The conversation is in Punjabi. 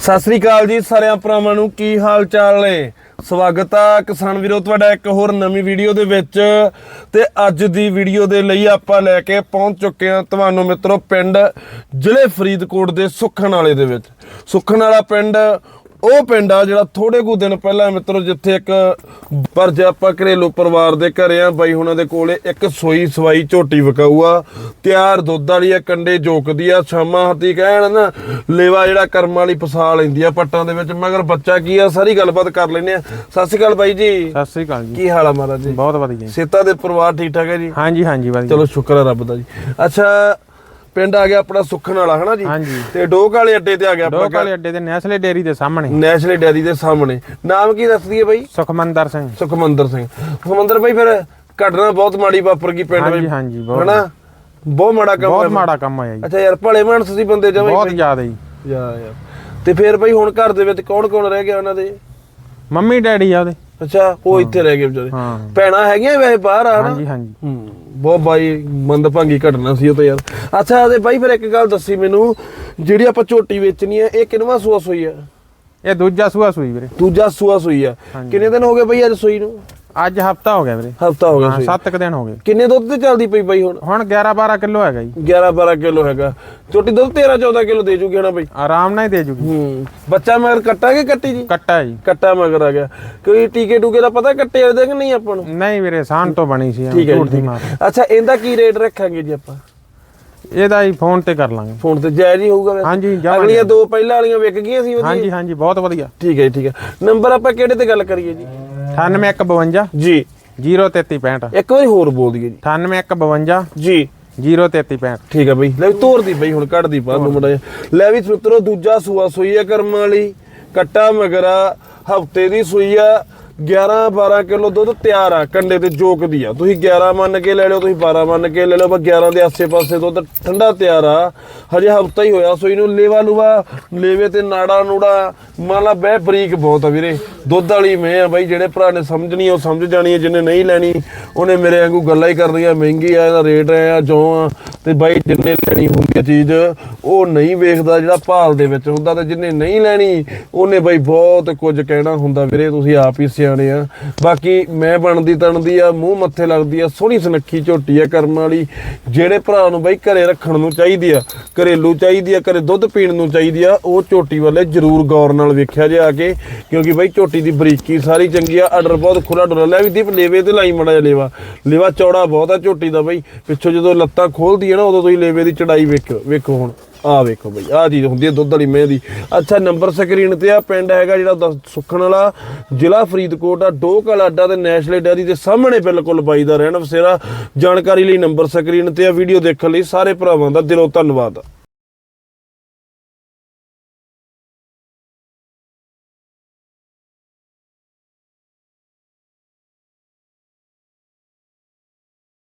ਸਤਿ ਸ੍ਰੀ ਅਕਾਲ ਜੀ ਸਾਰਿਆਂ ਭਰਾਵਾਂ ਨੂੰ, ਕੀ ਹਾਲ ਚਾਲ ਨੇ? ਸਵਾਗਤ ਆ ਕਿਸਾਨ ਵੀਰੋ, ਤੁਹਾਡਾ ਇੱਕ ਹੋਰ ਨਵੀਂ ਵੀਡੀਓ ਦੇ ਵਿੱਚ। ਤੇ ਅੱਜ ਦੀ ਵੀਡੀਓ ਦੇ ਲਈ ਆਪਾਂ ਲੈ ਕੇ ਪਹੁੰਚ ਚੁੱਕੇ ਹਾਂ ਤੁਹਾਨੂੰ ਮਿੱਤਰੋ, ਪਿੰਡ ਜ਼ਿਲ੍ਹੇ ਫਰੀਦਕੋਟ ਦੇ ਸੁਖਣ ਵਾਲੇ ਦੇ ਵਿੱਚ। ਸੁਖਣ ਵਾਲਾ ਪਿੰਡ ਉਹ ਪਿੰਡ ਆ ਜਿਹੜਾ ਥੋੜੇ ਕੁ ਦਿਨ ਪਹਿਲਾਂ ਮਿੱਤਰੋ ਜਿੱਥੇ ਇੱਕ ਪਰ ਜੇ ਆਪਾਂ ਘਰੇਲੂ ਪਰਿਵਾਰ ਦੇ ਘਰੇ ਆ ਬਾਈ ਹੁਣਾਂ ਦੇ ਕੋਲੇ ਇੱਕ ਸੋਈ ਸਵਾਈ ਝੋਟੀ ਵਿਕਾਊ ਆ। ਤਿਆਰ ਦੁੱਧ ਵਾਲੀ ਆ ਕੰਡੇ ਜੋਕਦੀ ਆ ਸ਼ਾਮਾਂ ਹੱਤੀ ਕਹਿਣ ਨਾ ਲੇਵਾ ਜਿਹੜਾ ਕਰਮ ਵਾਲੀ ਫਸਾ ਲੈਂਦੀ ਆ ਪੱਟਾਂ ਦੇ ਵਿੱਚ। ਮਗਰ ਬੱਚਾ ਕੀ ਆ ਸਾਰੀ ਗੱਲਬਾਤ ਕਰ ਲੈਨੇ ਆ। ਸਤਿ ਸ਼੍ਰੀ ਅਕਾਲ ਬਾਈ ਜੀ। ਸਤਿ ਸ੍ਰੀ ਅਕਾਲ ਜੀ। ਕੀ ਹਾਲ ਆ ਮਹਾਰਾਜ ਜੀ? ਬਹੁਤ ਵਧੀਆ ਜੀ। ਸੇਤਾ ਦੇ ਪਰਿਵਾਰ ਠੀਕ ਠਾਕ ਹੈ ਜੀ? ਹਾਂਜੀ ਹਾਂਜੀ ਵਧੀਆ। ਚਲੋ ਸ਼ੁਕਰ ਹੈ ਰੱਬ ਦਾ ਜੀ। ਅੱਛਾ ਪਿੰਡ ਆ ਗਿਆ ਆਪਣਾ ਸੁਖਣ ਵਾਲਾ ਹਨਾ ਜੀ? ਹਾਂਜੀ। ਤੇ ਡੋਕ ਵਾਲੇ ਅੱਡੇ ਤੇ ਆ ਗਿਆ ਆਪਣਾ ਕਾਲੇ ਅੱਡੇ ਦੇ ਨੈਸਲੇ ਡੇਰੀ ਦੇ ਸਾਹਮਣੇ। ਨੈਸ਼ਨਲ ਡੈਰੀ ਦੇ ਸਾਹਮਣੇ। ਨਾਮ ਕੀ ਦੱਸ ਦਈਏ ਬਾਈ? ਸੁਖਮੰਦਰ ਸਿੰਘ। ਸੁਖਮੰਦਰ ਸਿੰਘ। ਸੁਖਮੰਦਰ ਬਾਈ ਫਿਰ ਘਟਨਾ ਬਹੁਤ ਮਾੜੀ ਵਾਪਰ ਗਈ ਪਿੰਡ ਹਾਂਜੀ ਵਿੱਚ। ਹਾਂਜੀ ਬਹੁਤ ਹਨਾ? ਬਹੁਤ ਮਾੜਾ ਕੰਮ ਬਹੁਤ ਹੋਇਆ। ਮਾੜਾ ਕੰਮ ਹੋਇਆ ਜੀ। ਅੱਛਾ ਯਾਰ ਭਲੇ ਮਾਨਸ ਸੀ ਬੰਦੇ ਜਮਾਂ ਬਹੁਤ ਹੀ ਜ਼ਿਆਦਾ ਜੀ। ਯਾ ਯਾਰ ਤੇ ਫਿਰ ਬਾਈ ਹੁਣ ਘਰ ਦੇ ਵਿੱਚ ਕੌਣ ਕੌਣ ਰਹਿ ਗਿਆ ਉਹਨਾਂ ਦੇ? ਮੰਮੀ ਡੈਡੀ ਆ ਉਹਦੇ। ਅੱਛਾ ਉਹ ਇੱਥੇ ਰਹਿ ਗਏ ਵਿਚਾਰੇ। ਹਾਂ। ਭੈਣਾਂ ਹੈਗੀਆਂ ਵੈਸੇ ਬਾਹਰ ਆ ਹਾਂਜੀ ਹਾਂਜੀ। ਹੂੰ। ਬਹੁਤ ਬਾਈ ਮੰਦਭਾਗੀ ਘਟਨਾ ਸੀ ਉਹ ਤਾਂ ਯਾਰ। ਅੱਛਾ ਤੇ ਬਾਈ ਫਿਰ ਇੱਕ ਗੱਲ ਦੱਸੀ ਮੈਨੂੰ ਜਿਹੜੀ ਆਪਾਂ ਝੋਟੀ ਵੇਚਣੀ ਹੈ ਇਹ ਕਿੰਨਵਾਂ ਸੂਆ ਸੂਈ ਆ? ਇਹ ਦੂਜਾ ਸੂਆ ਸੂਈ ਵੀਰੇ। ਦੂਜਾ ਸੂਆ ਸੂਈ ਆ। ਹਾਂਜੀ। ਕਿੰਨੇ ਦਿਨ ਹੋ ਗਏ ਬਾਈ ਅੱਜ ਸੂਈ ਨੂੰ? ਅੱਜ ਹਫਤਾ ਹੋ ਗਿਆ ਵੀਰੇ। ਹਫਤਾ ਹੋ ਗਿਆ ਹਾਂ ਸੂਈ 7 ਦਿਨ ਹੋ ਗਏ। ਕਿੰਨੇ ਦੁੱਧ ਤੇ ਚੱਲਦੀ ਪਈ ਬਾਈ ਹੁਣ? ਹੁਣ 11 12 ਕਿਲੋ ਹੈਗਾ ਜੀ। 11 12 ਕਿਲੋ ਹੈਗਾ। ਝੋਟੀ ਦੁੱਧ 13 14 ਕਿਲੋ ਦੇ ਜੂਗੀ ਹਨਾ ਬਾਈ? ਆਰਾਮ ਨਾਲ ਹੀ ਦੇ ਜੂਗੀ। ਹੂੰ। ਬੱਚਾ ਮਗਰ ਕੱਟਾ ਕਿ ਕੱਟੀ ਜੀ? ਕੱਟਾ ਜੀ। ਕੱਟਾ ਮਗਰ ਆ ਗਿਆ। ਕੋਈ ਟੀਕੇ ਟੂਕੇ ਦਾ ਪਤਾ ਕੱਟੇ ਵਾਲੇ ਦੇ ਕਿ ਨਹੀਂ ਆਪਾਂ ਨੂੰ? ਨਹੀਂ ਵੀਰੇ ਸਾਨ ਤੋਂ ਬਣੀ ਸੀ ਠੀਕ ਹੈ ਝੂਠ ਜੀ, ਦੀ ਠੀਕ। ਮਾਰ। ਹੈ। ਅੱਛਾ ਇਹਦਾ ਕੀ ਰੇਟ ਰੱਖਾਂਗੇ ਜੀ ਆਪਾਂ? ਇਹਦਾ ਹੀ ਫੋਨ ਤੇ ਕਰ ਲਾਂਗੇ। ਫੋਨ ਤੇ ਜਾਇਜ਼ ਹੀ ਹੋਊਗਾ ਵੈਸੇ? ਹਾਂਜੀ। ਅਗਲੀਆਂ ਦੋ ਪਹਿਲਾਂ ਵਾਲੀਆਂ ਵਿਕ ਗਈਆਂ ਸੀ ਵਧੀਆ। ਹਾਂਜੀ ਹਾਂਜੀ ਬਹੁਤ ਵਧੀਆ। ਠੀਕ ਹੈ ਜੀ, ਠੀਕ ਹੈ। ਨੰਬਰ ਆਪਾਂ ਕਿਹੜੇ ਤੇ ਗੱਲ ਕਰੀਏ ਜੀ? 9852 ਜੀ। 03365 ਇੱਕ ਵਾਰੀ ਹੋਰ ਬੋਲ ਦਈਏ ਜੀ। 9852 ਜੀ। 03365 ਠੀਕ ਹੈ ਬਈ। ਲੈ ਵੀ ਤੋਰ ਦੀ ਬਈ ਹੁਣ ਕੱਢਦੀ ਬਾਹਰ ਨੂੰ ਮੜਾ ਲੈ ਵੀ ਮਿੱਤਰੋ ਦੂਜਾ ਸੂਆ ਸੂਈ ਆ ਕਰਮ ਵਾਲੀ। ਕੱਟਾ ਮਗਰਾ ਹਫ਼ਤੇ ਦੀ ਸੂਈ ਆ। 11 12 ਕਿਲੋ ਦੁੱਧ ਤਿਆਰ ਆ ਕੰਡੇ ਤੇ ਜੋਕਦੀ ਆ। ਤੁਸੀਂ 11 ਮੰਨ ਕੇ ਲੈ ਲਿਓ ਤੁਸੀਂ 12 ਮੰਨ ਕੇ ਲੈ ਲਿਓ ਬਸ 11 ਦੇ ਆਸੇ-ਪਾਸੇ ਦੁੱਧ ਠੰਡਾ ਤਿਆਰ ਆ। ਹਜੇ ਹਫਤਾ ਹੀ ਹੋਇਆ ਸੂਈ ਨੂੰ। ਲੇਵਾ ਲੂਵਾ ਲੇਵੇ ਤੇ ਨਾੜਾ ਨੂੜਾ ਮੰਨ ਲਾ ਬਹਿ ਬਰੀਕ ਬਹੁਤ ਆ ਵੀਰੇ। ਦੁੱਧ ਵਾਲੀ ਮੈਂ ਆ ਬਾਈ, ਜਿਹੜੇ ਭਰਾ ਨੇ ਸਮਝਣੀ, ਉਹ ਸਮਝ ਜਾਣੀ ਹੈ ਜਿਹਨੇ ਨਹੀਂ ਲੈਣੀ, ਉਹਨੇ ਮੇਰੇ ਵਾਂਗੂ ਗੱਲਾਂ ਹੀ ਕਰਨੀਆਂ, ਮਹਿੰਗੀ ਆ, ਇਹਦਾ ਰੇਟ ਆ, ਜੋ ਆ, ਤੇ ਬਾਈ ਜਿੰਨੇ ਲੈਣੀ ਹੁੰਦੀ ਹੈ ਚੀਜ਼, ਉਹ ਨਹੀਂ ਵੇਖਦਾ ਜਿਹੜਾ ਭਾਲ ਦੇ ਵਿੱਚ ਹੁੰਦਾ, ਤੇ ਜਿੰਨੇ ਨਹੀਂ ਲੈਣੀ, ਉਹਨੇ ਬਾਈ ਬਹੁਤ ਕੁਝ ਕਹਿਣਾ ਹੁੰਦਾ ਵੀਰੇ, ਤੁਸੀਂ ਆਪ ਹੀ ਸਿਆਣੇ ਆ। ਬਾਕੀ ਮੈਂ ਬਣਦੀ ਤਣਦੀ ਆ, ਮੂੰਹ ਮੱਥੇ ਲੱਗਦੀ ਆ, ਸੋਹਣੀ ਸੁਨੱਖੀ ਝੋਟੀ ਆ ਕਰਮ ਵਾਲੀ, ਜਿਹੜੇ ਭਰਾ ਨੂੰ ਬਾਈ ਘਰੇ ਰੱਖਣ ਨੂੰ ਚਾਹੀਦੀ ਆ, ਘਰੇਲੂ ਚਾਹੀਦੀ ਆ, ਘਰੇ ਦੁੱਧ ਪੀਣ ਨੂੰ ਚਾਹੀਦੀ ਆ, ਉਹ ਝੋਟੀ ਵਾਲੇ ਜ਼ਰੂਰ ਗੌਰ ਨਾਲ ਵੇਖਿਆ ਜੇ ਆ ਕੇ, ਕਿਉਂਕਿ ਬਾਈ ਝੋਟੀ ਦੀ ਬਰੀਕੀ ਸਾਰੀ ਚੰਗੀ ਆ, ਆਰਡਰ ਬਹੁਤ ਖੁੱਲਾ ਡੁੱਲਾ ਲੈ ਵੀ ਦੀਪ, ਲੇਵੇ ਤੇ ਲਾਈ ਮੜਾ ਜਿਹਾ ਲੇਵਾ। ਲੇਵਾ ਚੌੜਾ ਬਹੁਤ ਆ ਝੋਟੀ ਦਾ ਬਾਈ। ਪਿੱਛੋਂ ਜਦੋਂ ਲੱਤਾਂ ਖੋਲਦੀ ਆ ਨਾ, ਉਦੋਂ ਤੁਸੀਂ ਲੇਵੇ ਦੀ ਚੜਾਈ ਵੇਖੋ ਵੇਖੋ ਹੁਣ। ਆ ਵੇਖੋ ਬਈ, ਆ ਚੀਜ਼ ਹੁੰਦੀ ਹੈ ਦੁੱਧ ਵਾਲੀ ਮਹਿ ਦੀ ਅੱਛਾ, ਨੰਬਰ ਸਕਰੀਨ ਤੇ ਆ ਪਿੰਡ ਹੈਗਾ ਜਿਹੜਾ ਦਸ- ਸੁੱਖਣ ਵਾਲਾ, ਜ਼ਿਲ੍ਹਾ ਫਰੀਦਕੋਟ ਆ ਡੋਕ ਅੱਡਾ ਤੇ ਨੈਸ਼ਨਲ ਡੈਰੀ ਦੇ ਸਾਹਮਣੇ ਬਿਲਕੁਲ ਬਾਈ ਦਾ ਰਹਿਣ ਵਸੇਰਾ। ਜਾਣਕਾਰੀ ਲਈ ਨੰਬਰ ਸਕਰੀਨ ਤੇ ਆ, ਵੀਡੀਓ ਦੇਖਣ ਲਈ ਸਾਰੇ ਭਰਾਵਾਂ ਦਾ ਦਿਲੋਂ ਧੰਨਵਾਦ।